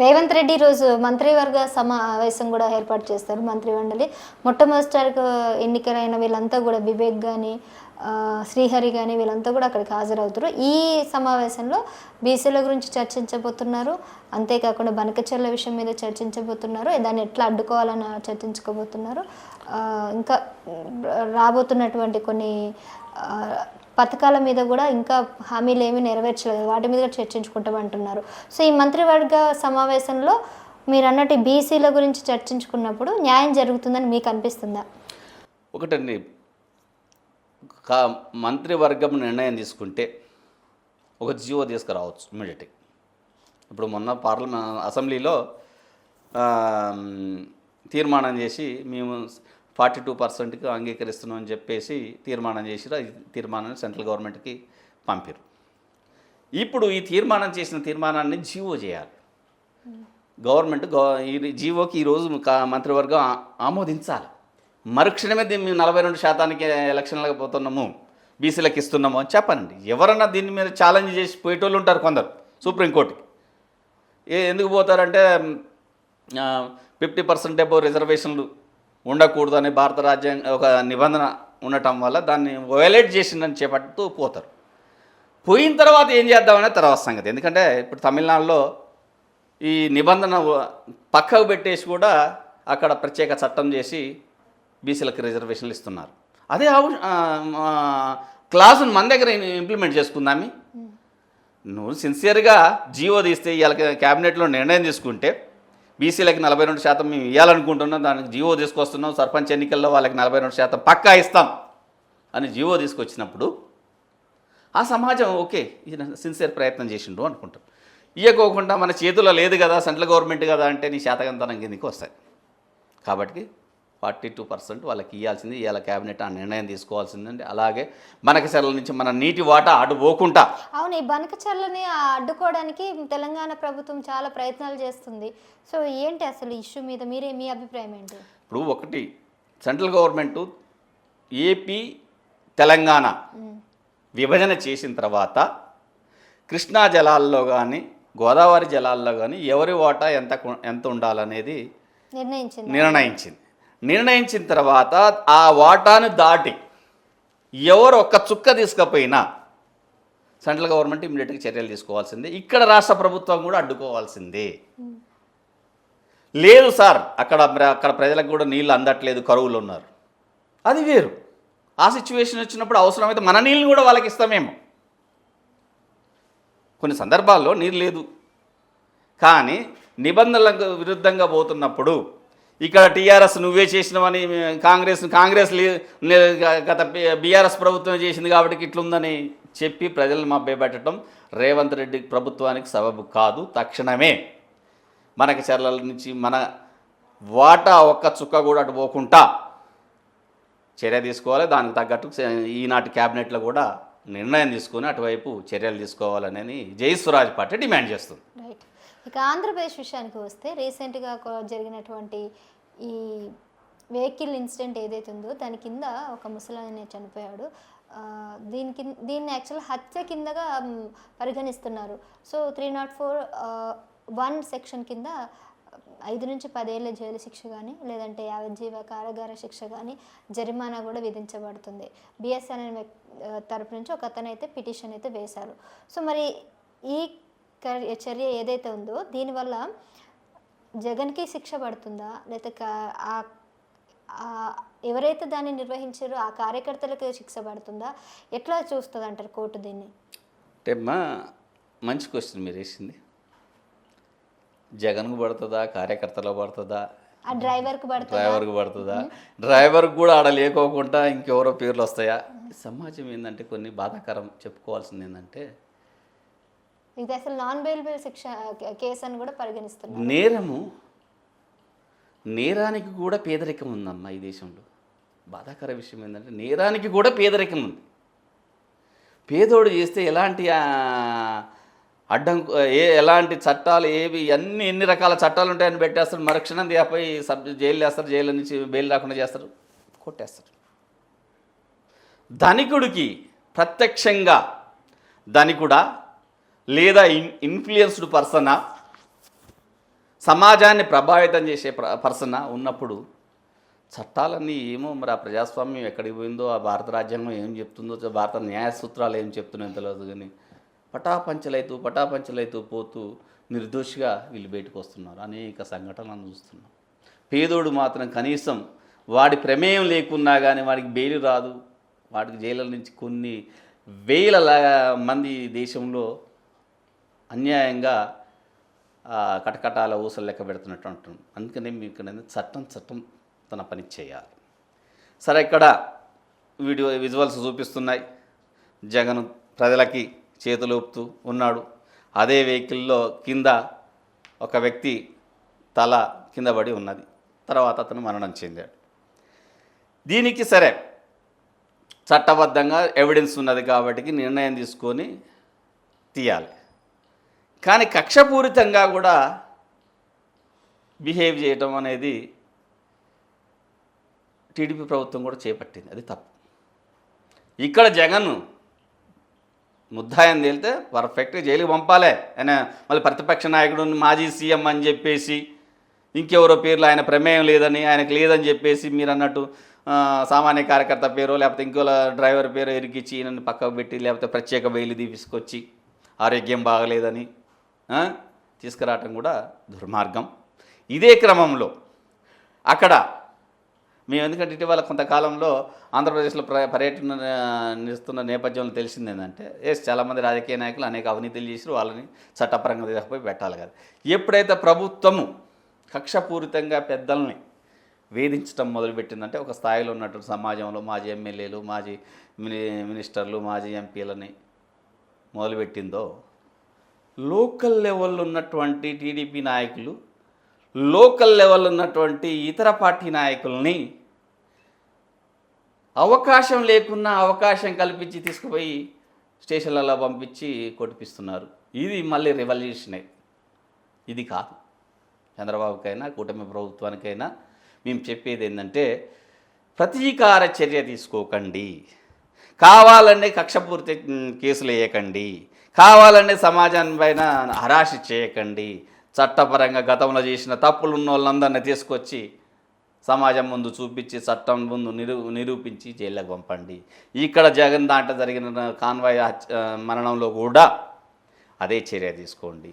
రేవంత్ రెడ్డి రోజు మంత్రివర్గ సమావేశం కూడా ఏర్పాటు చేస్తారు మంత్రిమండలి. మొట్టమొదటిసారిగా ఎన్నికలైన వీళ్ళంతా కూడా వివేక్ కానీ శ్రీహరి కానీ వీళ్ళంతా కూడా అక్కడికి హాజరవుతారు. ఈ సమావేశంలో బీసీల గురించి చర్చించబోతున్నారు. అంతేకాకుండా బనకచర్ల విషయం మీద చర్చించబోతున్నారు. దాన్ని ఎట్లా అడ్డుకోవాలని చర్చించుకోబోతున్నారు ఇంకా రాబోతున్నటువంటి కొన్ని పథకాల మీద కూడా ఇంకా హామీలు ఏమీ నెరవేర్చలేదు. వాటి మీద కూడా చర్చించుకుంటామంటున్నారు. సో ఈ మంత్రివర్గ సమావేశంలో మీరు అన్నట్టు బీసీల గురించి చర్చించుకున్నప్పుడు న్యాయం జరుగుతుందని మీకు అనిపిస్తుందా? ఒకటండి. కా మంత్రివర్గం నిర్ణయం తీసుకుంటే ఒక జీవో తీసుకురావచ్చు ఇమీడియట్గా ఇప్పుడు మొన్న పార్లమెంట్ అసెంబ్లీలో తీర్మానం చేసి మేము ఫార్టీ టూ పర్సెంట్కి అంగీకరిస్తున్నాం అని చెప్పేసి తీర్మానం చేసిరు ఈ తీర్మానాన్ని సెంట్రల్ గవర్నమెంట్కి పంపారు ఇప్పుడు ఈ తీర్మానం చేసిన తీర్మానాన్ని జీవో చేయాలి. గవర్నమెంట్ గో ఈ జీవోకి ఈరోజు మంత్రివర్గం ఆమోదించాలి. మరుక్షణమే దీన్ని నలభై రెండు శాతానికి ఎలక్షన్లకు పోతున్నాము బీసీలకు ఇస్తున్నాము అని చెప్పనండి. ఎవరన్నా దీని మీద ఛాలెంజ్ చేసి పోయేటోళ్ళు ఉంటారు కొందరు సుప్రీంకోర్టుకి. ఏ ఎందుకు పోతారంటే ఫిఫ్టీ పర్సెంట్ ఎబో రిజర్వేషన్లు ఉండకూడదని భారత రాజ్యాంగ ఒక నిబంధన ఉండటం వల్ల దాన్ని వయలేట్ చేసిందని చేపడుతూ పోతారు. పోయిన తర్వాత ఏం చేద్దామనే తర్వాత సంగతి. ఎందుకంటే ఇప్పుడు తమిళనాడులో ఈ నిబంధన పక్కకు పెట్టేసి కూడా అక్కడ ప్రత్యేక చట్టం చేసి బీసీలకు రిజర్వేషన్లు ఇస్తున్నారు. అదే క్లాసును మన దగ్గర ఇంప్లిమెంట్ చేసుకుందామి. నువ్వు సిన్సియర్గా జీవో తీస్తే ఇవాళ క్యాబినెట్లో నిర్ణయం తీసుకుంటే బీసీలకి నలభై రెండు శాతం మేము ఇవ్వాలనుకుంటున్నాం దానికి జీవో తీసుకొస్తున్నాం సర్పంచ్ ఎన్నికల్లో వాళ్ళకి నలభై రెండు శాతం పక్కా ఇస్తాం అని జీవో తీసుకొచ్చినప్పుడు ఆ సమాజం ఓకే ఇది సిన్సియర్ ప్రయత్నం చేసిండు అనుకుంటాం. ఇవ్వకోకుండా మన చేతిలో లేదు కదా సెంట్రల్ గవర్నమెంట్ కదా అంటే నీ శాతకంతనం కిందకి వస్తాయి. కాబట్టి ఫార్టీ టూ పర్సెంట్ వాళ్ళకి ఇవ్వాల్సింది ఇవాళ క్యాబినెట్ ఆ నిర్ణయం తీసుకోవాల్సిందండి. అలాగే మనకి సెలవుల నుంచి మన నీటి వాటా అటు పోకుండా. అవును ఈ బనకచర్లని అడ్డుకోవడానికి తెలంగాణ ప్రభుత్వం చాలా ప్రయత్నాలు చేస్తుంది. సో ఏంటి అసలు ఇష్యూ మీద మీరే మీ అభిప్రాయం ఏంటి? ఇప్పుడు ఒకటి సెంట్రల్ గవర్నమెంట్ ఏపీ తెలంగాణ విభజన చేసిన తర్వాత కృష్ణా జలాల్లో కానీ గోదావరి జలాల్లో కానీ ఎవరి వాటా ఎంత ఎంత ఉండాలనేది నిర్ణయించింది? నిర్ణయించింది. నిర్ణయించిన తర్వాత ఆ వాటాను దాటి ఎవరు ఒక్క చుక్క తీసుకపోయినా సెంట్రల్ గవర్నమెంట్ ఇమ్మీడియట్గా చర్యలు తీసుకోవాల్సిందే. ఇక్కడ రాష్ట్ర ప్రభుత్వం కూడా అడ్డుకోవాల్సిందే. లేదు సార్ అక్కడ అక్కడ ప్రజలకు కూడా నీళ్ళు అందట్లేదు కరువులు ఉన్నారు. అది వేరు. ఆ సిచ్యువేషన్ వచ్చినప్పుడు అవసరమైతే మన నీళ్ళు కూడా వాళ్ళకి ఇస్తామేమో. కొన్ని సందర్భాల్లో నీరు లేదు. కానీ నిబంధనలకు విరుద్ధంగా పోతున్నప్పుడు ఇక్కడ టీఆర్ఎస్ నువ్వే చేసినవని కాంగ్రెస్ కాంగ్రెస్ గత బీఆర్ఎస్ ప్రభుత్వం చేసింది కాబట్టి ఇట్లుందని చెప్పి ప్రజలను మభ్యపెట్టడం రేవంత్ రెడ్డి ప్రభుత్వానికి సబబు కాదు తక్షణమే. మనకి చర్లల నుంచి మన వాటా ఒక్క చుక్క కూడా అటు పోకుండా చర్య తీసుకోవాలి. దానికి తగ్గట్టు ఈనాటి క్యాబినెట్లో కూడా నిర్ణయం తీసుకుని అటువైపు చర్యలు తీసుకోవాలని జై స్వరాజ్ పార్టీ డిమాండ్ చేస్తుంది. ఇక ఆంధ్రప్రదేశ్ విషయానికి వస్తే రీసెంట్గా జరిగినటువంటి ఈ వెహికల్ ఇన్సిడెంట్ ఏదైతే ఉందో దాని కింద ఒక ముసలాయన చనిపోయాడు. దీని కింద దీన్ని యాక్చువల్ హత్య కిందగా పరిగణిస్తున్నారు. So three nought four one section కింద ఐదు నుంచి పదేళ్ళ జైలు శిక్ష కానీ లేదంటే యావజ్జీవ కారాగార శిక్ష కానీ జరిమానా కూడా విధించబడుతుంది. బిఎస్ఎన్ తరపు నుంచి ఒక అతను అయితే పిటిషన్ అయితే వేశారు. సో మరి ఈ చర్య ఏదైతే ఉందో దీనివల్ల జగన్కి శిక్ష పడుతుందా? లేకపోతే ఎవరైతే దాన్ని నిర్వహించారో ఆ కార్యకర్తలకు శిక్ష పడుతుందా? ఎట్లా చూస్తుంది అంటారు కోర్టు దీన్ని? అంటే మంచి క్వశ్చన్ మీరు వేసింది. జగన్కు పడుతుందా? కార్యకర్తలో పడుతుందా? ఆ డ్రైవర్కి పడుతుందా? డ్రైవర్కి పడుతుందా? డ్రైవర్కి కూడా ఆడ లేకోకుండా ఇంకెవరో పేర్లు వస్తాయా? సమాజం ఏంటంటే కొన్ని బాధాకరం చెప్పుకోవాల్సింది ఏంటంటే ఇది అసలు నాన్ బెయిలబుల్ శిక్ష కేసు అని కూడా పరిగణిస్తున్నారు. నేరము నేరానికి కూడా పేదరికం ఉందమ్మా ఈ దేశంలో. బాధాకర విషయం ఏంటంటే నేరానికి కూడా పేదరికం ఉంది. పేదోడు చేస్తే ఎలాంటి అడ్డం ఏ ఎలాంటి చట్టాలు ఏవి అన్ని ఎన్ని రకాల చట్టాలు ఉంటాయని పెట్టేస్తారు మరుక్షణం దీపై సబ్ జైలు వేస్తారు. జైలు నుంచి బెయిల్ రాకుండా చేస్తారు. కొట్టేస్తారు. ధనికుడికి ప్రత్యక్షంగా ధనికుడా లేదా ఇన్ ఇన్ఫ్లుయెన్స్డ్ పర్సనా సమాజాన్ని ప్రభావితం చేసే పర్సనా ఉన్నప్పుడు చట్టాలన్నీ ఏమో మరి ఆ ప్రజాస్వామ్యం ఎక్కడికి పోయిందో ఆ భారత రాజ్యాంగం ఏం చెప్తుందో భారత న్యాయ సూత్రాలు ఏం చెప్తున్నాయో తెలియదు కానీ పటాపంచలైతూ పటాపంచలైతూ పోతూ నిర్దోషిగా వీళ్ళు బయటకు వస్తున్నారు. అనేక సంఘటనలను చూస్తున్నాం. పేదోడు మాత్రం కనీసం వాడి ప్రమేయం లేకున్నా కానీ వాడికి బెయిల్ రాదు. వాడికి జైలు నుంచి కొన్ని వేల మంది దేశంలో అన్యాయంగా కటకటాల ఊసలు లెక్క పెడుతున్నట్టు అంటున్నాం అందుకనే మీకు ఇక్కడ చట్టం చట్టం తన పని చేయాలి. సరే ఇక్కడ వీడియో విజువల్స్ చూపిస్తున్నాయి. జగన్ ప్రజలకి చేతులు ఊపుతూ ఉన్నాడు. అదే వెహికల్లో కింద ఒక వ్యక్తి తల కింద పడి ఉన్నది. తర్వాత అతను మరణం చెందాడు. దీనికి సరే చట్టబద్ధంగా ఎవిడెన్స్ ఉన్నది కాబట్టి నిర్ణయం తీసుకొని తీయాలి. కానీ కక్షపూరితంగా కూడా బిహేవ్ చేయటం అనేది టీడీపీ ప్రభుత్వం కూడా చేపట్టింది. అది తప్పు. ఇక్కడ జగన్ ముద్దాయం తేలితే పర్ఫెక్ట్గా జైలుకి పంపాలే. ఆయన మళ్ళీ ప్రతిపక్ష నాయకుడు మాజీ సీఎం అని చెప్పేసి ఇంకెవరో పేర్లు ఆయన ప్రమేయం లేదని ఆయనకు లేదని చెప్పేసి మీరు అన్నట్టు సామాన్య కార్యకర్త పేరు లేకపోతే ఇంకో డ్రైవర్ పేరు ఇరికిచ్చి నన్ను పక్కకు పెట్టి లేకపోతే ప్రత్యేక బెయిల్ తీసుకొచ్చి ఆరోగ్యం బాగలేదని తీసుకురావటం కూడా దుర్మార్గం. ఇదే క్రమంలో అక్కడ మేము ఎందుకంటే ఇటీవల కొంతకాలంలో ఆంధ్రప్రదేశ్లో ప్ర పర్యటన నిస్తున్న నేపథ్యంలో తెలిసింది ఏంటంటే ఎస్ చాలామంది రాజకీయ నాయకులు అనేక అవినీతులు చేసి వాళ్ళని చట్టపరంగా తీసుకుపోయి పెట్టాలి కదా. ఎప్పుడైతే ప్రభుత్వము కక్షపూరితంగా పెద్దల్ని వేధించడం మొదలుపెట్టిందంటే ఒక స్థాయిలో ఉన్నటువంటి సమాజంలో మాజీ ఎమ్మెల్యేలు మాజీ మిని మినిస్టర్లు మాజీ ఎంపీలని మొదలుపెట్టిందో లోకల్ లెవెల్లో ఉన్నటువంటి టీడీపీ నాయకులు లోకల్ లెవెల్లో ఉన్నటువంటి ఇతర పార్టీ నాయకుల్ని అవకాశం లేకున్నా అవకాశం కల్పించి తీసుకుపోయి స్టేషన్లలో పంపించి కొట్టిపిస్తున్నారు. ఇది మళ్ళీ రెవల్యూషనే ఇది కాదు. చంద్రబాబుకైనా కూటమి ప్రభుత్వానికైనా మేము చెప్పేది ఏంటంటే ప్రతీకార చర్య తీసుకోకండి. కావాలనే కక్షపూర్తి కేసులు వేయకండి. కావాలనే సమాజం పైన హరాశ చేయకండి. చట్టపరంగా గతంలో చేసిన తప్పులు ఉన్న వాళ్ళందరినీ తీసుకొచ్చి సమాజం ముందు చూపించి చట్టం ముందు నిరూ నిరూపించి జైల్లోకి పంపండి. ఇక్కడ జగన్ దాంట్లో జరిగిన కాన్వాయ్ మరణంలో కూడా అదే చర్య తీసుకోండి.